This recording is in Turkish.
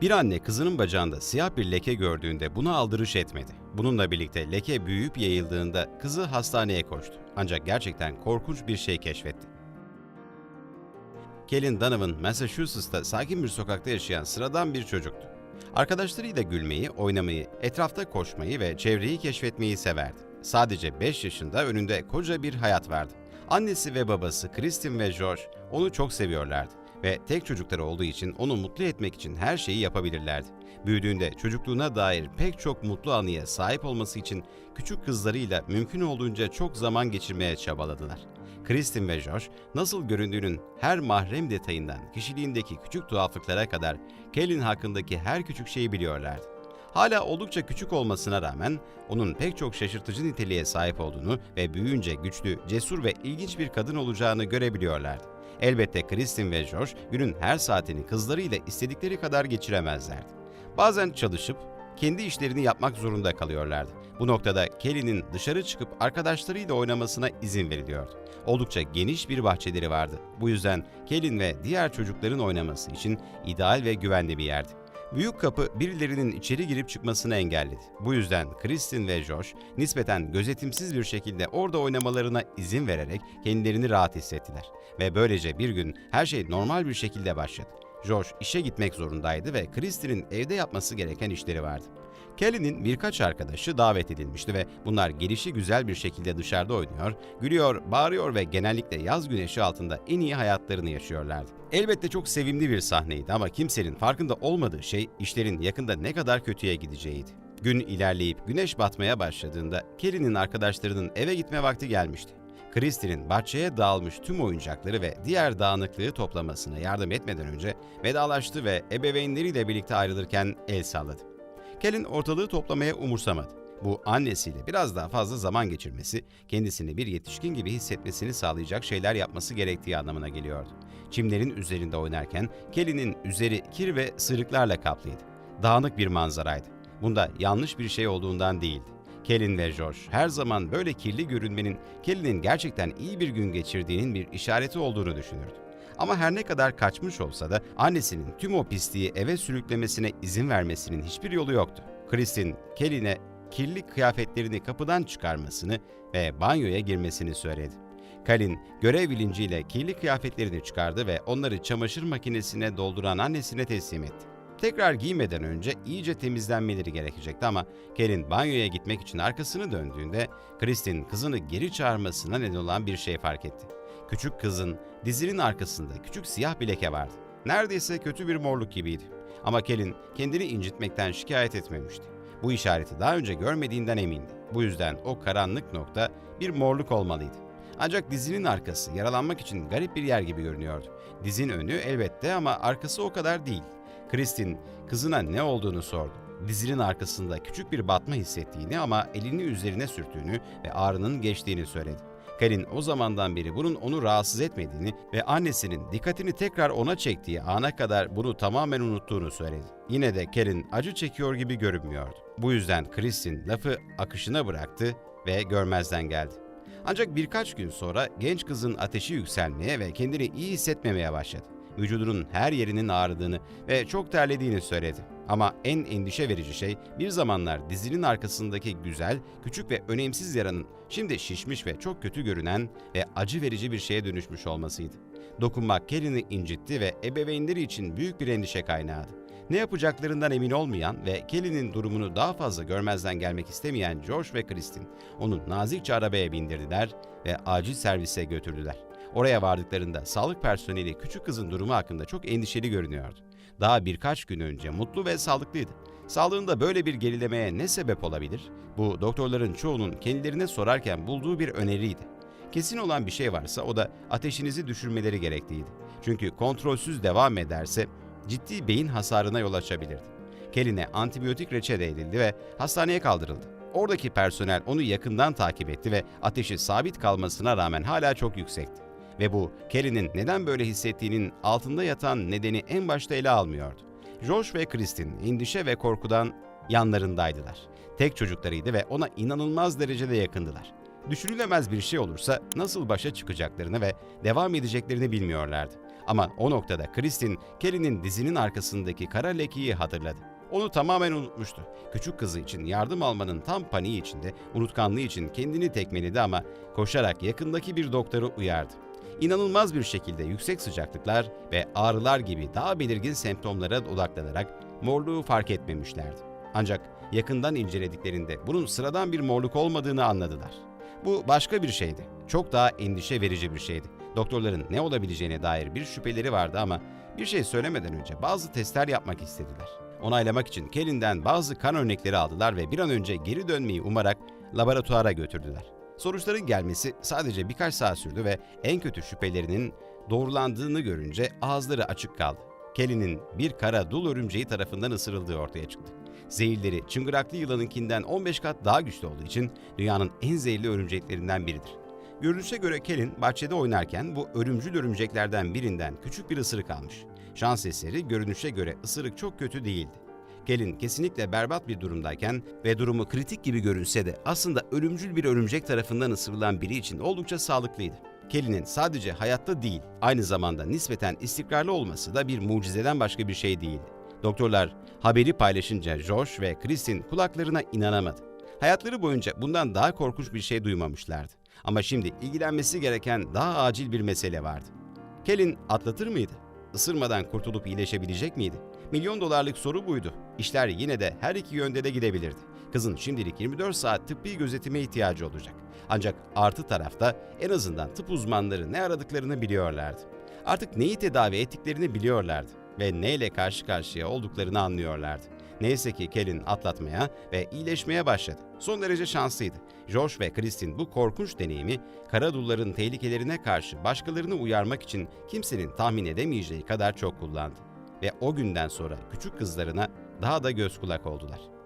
Bir anne kızının bacağında siyah bir leke gördüğünde buna aldırış etmedi. Bununla birlikte leke büyüyüp yayıldığında kızı hastaneye koştu. Ancak gerçekten korkunç bir şey keşfetti. Kellen Donovan, Massachusetts'ta sakin bir sokakta yaşayan sıradan bir çocuktu. Arkadaşlarıyla gülmeyi, oynamayı, etrafta koşmayı ve çevreyi keşfetmeyi severdi. Sadece 5 yaşında önünde koca bir hayat vardı. Annesi ve babası Kristin ve George onu çok seviyorlardı ve tek çocukları olduğu için onu mutlu etmek için her şeyi yapabilirlerdi. Büyüdüğünde çocukluğuna dair pek çok mutlu anıya sahip olması için küçük kızlarıyla mümkün olduğunca çok zaman geçirmeye çabaladılar. Kristin ve Josh nasıl göründüğünün her mahrem detayından kişiliğindeki küçük tuhaflıklara kadar Kelly'nin hakkındaki her küçük şeyi biliyorlardı. Hala oldukça küçük olmasına rağmen onun pek çok şaşırtıcı niteliğe sahip olduğunu ve büyüyünce güçlü, cesur ve ilginç bir kadın olacağını görebiliyorlardı. Elbette Kristin ve Josh günün her saatini kızlarıyla istedikleri kadar geçiremezlerdi. Bazen çalışıp kendi işlerini yapmak zorunda kalıyorlardı. Bu noktada Kelly'nin dışarı çıkıp arkadaşlarıyla oynamasına izin veriliyordu. Oldukça geniş bir bahçeleri vardı. Bu yüzden Kelly'nin ve diğer çocukların oynaması için ideal ve güvenli bir yerdi. Büyük kapı birilerinin içeri girip çıkmasını engelledi. Bu yüzden Kristin ve Josh nispeten gözetimsiz bir şekilde orada oynamalarına izin vererek kendilerini rahat hissettiler. Ve böylece bir gün her şey normal bir şekilde başladı. Josh işe gitmek zorundaydı ve Kristin'in evde yapması gereken işleri vardı. Kelly'nin birkaç arkadaşı davet edilmişti ve bunlar gelişi güzel bir şekilde dışarıda oynuyor, gülüyor, bağırıyor ve genellikle yaz güneşi altında en iyi hayatlarını yaşıyorlardı. Elbette çok sevimli bir sahneydi ama kimsenin farkında olmadığı şey işlerin yakında ne kadar kötüye gideceğiydi. Gün ilerleyip güneş batmaya başladığında Kelly'nin arkadaşlarının eve gitme vakti gelmişti. Kristin'in bahçeye dağılmış tüm oyuncakları ve diğer dağınıklığı toplamasına yardım etmeden önce vedalaştı ve ebeveynleriyle birlikte ayrılırken el salladı. Kel'in ortalığı toplamaya umursamadı. Bu annesiyle biraz daha fazla zaman geçirmesi, kendisini bir yetişkin gibi hissetmesini sağlayacak şeyler yapması gerektiği anlamına geliyordu. Çimlerin üzerinde oynarken Kelly'nin üzeri kir ve sırıklarla kaplıydı. Dağınık bir manzaraydı. Bunda yanlış bir şey olduğundan değildi. Kelly ve George her zaman böyle kirli görünmenin Kelly'nin gerçekten iyi bir gün geçirdiğinin bir işareti olduğunu düşünürdü. Ama her ne kadar kaçmış olsa da annesinin tüm o pisliği eve sürüklemesine izin vermesinin hiçbir yolu yoktu. Kristin, Kelly'ne kirli kıyafetlerini kapıdan çıkarmasını ve banyoya girmesini söyledi. Kalin görev bilinciyle kirli kıyafetlerini çıkardı ve onları çamaşır makinesine dolduran annesine teslim etti. Tekrar giymeden önce iyice temizlenmeleri gerekecekti ama Kelin banyoya gitmek için arkasını döndüğünde Kristin kızını geri çağırmasına neden olan bir şey fark etti. Küçük kızın dizinin arkasında küçük siyah bir leke vardı. Neredeyse kötü bir morluk gibiydi. Ama Kelin kendini incitmekten şikayet etmemişti. Bu işareti daha önce görmediğinden emindi. Bu yüzden o karanlık nokta bir morluk olmalıydı. Ancak dizinin arkası yaralanmak için garip bir yer gibi görünüyordu. Dizin önü elbette ama arkası o kadar değil. Kristin kızına ne olduğunu sordu. Dizinin arkasında küçük bir batma hissettiğini ama elini üzerine sürttüğünü ve ağrının geçtiğini söyledi. Karin o zamandan beri bunun onu rahatsız etmediğini ve annesinin dikkatini tekrar ona çektiği ana kadar bunu tamamen unuttuğunu söyledi. Yine de Karin acı çekiyor gibi görünmüyordu. Bu yüzden Kristin lafı akışına bıraktı ve görmezden geldi. Ancak birkaç gün sonra genç kızın ateşi yükselmeye ve kendini iyi hissetmemeye başladı. Vücudunun her yerinin ağrıdığını ve çok terlediğini söyledi. Ama en endişe verici şey bir zamanlar dizinin arkasındaki güzel, küçük ve önemsiz yaranın şimdi şişmiş ve çok kötü görünen ve acı verici bir şeye dönüşmüş olmasıydı. Dokunmak Kelly'ni incitti ve ebeveynleri için büyük bir endişe kaynağıydı. Ne yapacaklarından emin olmayan ve Kelly'nin durumunu daha fazla görmezden gelmek istemeyen George ve Kristin onu nazikçe arabaya bindirdiler ve acil servise götürdüler. Oraya vardıklarında sağlık personeli küçük kızın durumu hakkında çok endişeli görünüyordu. Daha birkaç gün önce mutlu ve sağlıklıydı. Sağlığında böyle bir gerilemeye ne sebep olabilir? Bu doktorların çoğunun kendilerine sorarken bulduğu bir öneriydi. Kesin olan bir şey varsa o da ateşinizi düşürmeleri gerektiğiydi. Çünkü kontrolsüz devam ederse ciddi beyin hasarına yol açabilirdi. Kelly'ne antibiyotik reçete edildi ve hastaneye kaldırıldı. Oradaki personel onu yakından takip etti ve ateşi sabit kalmasına rağmen hala çok yüksekti. Ve bu Kelly'nin neden böyle hissettiğinin altında yatan nedeni en başta ele almıyordu. Josh ve Kristin endişe ve korkudan yanlarındaydılar. Tek çocuklarıydı ve ona inanılmaz derecede yakındılar. Düşünülemez bir şey olursa nasıl başa çıkacaklarını ve devam edeceklerini bilmiyorlardı. Ama o noktada Kristin, Kelly'nin dizinin arkasındaki kara lekeyi hatırladı. Onu tamamen unutmuştu. Küçük kızı için yardım almanın tam paniği içinde, unutkanlığı için kendini tekmeledi ama koşarak yakındaki bir doktoru uyardı. İnanılmaz bir şekilde yüksek sıcaklıklar ve ağrılar gibi daha belirgin semptomlara odaklanarak morluğu fark etmemişlerdi. Ancak yakından incelediklerinde bunun sıradan bir morluk olmadığını anladılar. Bu başka bir şeydi. Çok daha endişe verici bir şeydi. Doktorların ne olabileceğine dair bir şüpheleri vardı ama bir şey söylemeden önce bazı testler yapmak istediler. Onaylamak için Kelly'nden bazı kan örnekleri aldılar ve bir an önce geri dönmeyi umarak laboratuvara götürdüler. Sonuçların gelmesi sadece birkaç saat sürdü ve en kötü şüphelerinin doğrulandığını görünce ağızları açık kaldı. Kelly'nin bir kara dul örümceği tarafından ısırıldığı ortaya çıktı. Zehirleri çıngıraklı yılanınkinden 15 kat daha güçlü olduğu için dünyanın en zehirli örümceklerinden biridir. Görünüşe göre Kel'in bahçede oynarken bu ölümcül örümceklerden birinden küçük bir ısırık almış. Şans eseri görünüşe göre ısırık çok kötü değildi. Kel'in kesinlikle berbat bir durumdayken ve durumu kritik gibi görünse de aslında ölümcül bir örümcek tarafından ısırılan biri için oldukça sağlıklıydı. Kelly'nin sadece hayatta değil, aynı zamanda nispeten istikrarlı olması da bir mucizeden başka bir şey değildi. Doktorlar haberi paylaşınca Josh ve Kristin kulaklarına inanamadı. Hayatları boyunca bundan daha korkunç bir şey duymamışlardı. Ama şimdi ilgilenmesi gereken daha acil bir mesele vardı. Kelin atlatır mıydı? Isırmadan kurtulup iyileşebilecek miydi? Milyon dolarlık soru buydu. İşler yine de her iki yönde de gidebilirdi. Kızın şimdilik 24 saat tıbbi gözetime ihtiyacı olacak. Ancak artı tarafta en azından tıp uzmanları ne aradıklarını biliyorlardı. Artık neyi tedavi ettiklerini biliyorlardı ve neyle karşı karşıya olduklarını anlıyorlardı. Neyse ki Kelin atlatmaya ve iyileşmeye başladı. Son derece şanslıydı. Josh ve Kristin bu korkunç deneyimi Karadulların tehlikelerine karşı başkalarını uyarmak için kimsenin tahmin edemeyeceği kadar çok kullandı. Ve o günden sonra küçük kızlarına daha da göz kulak oldular.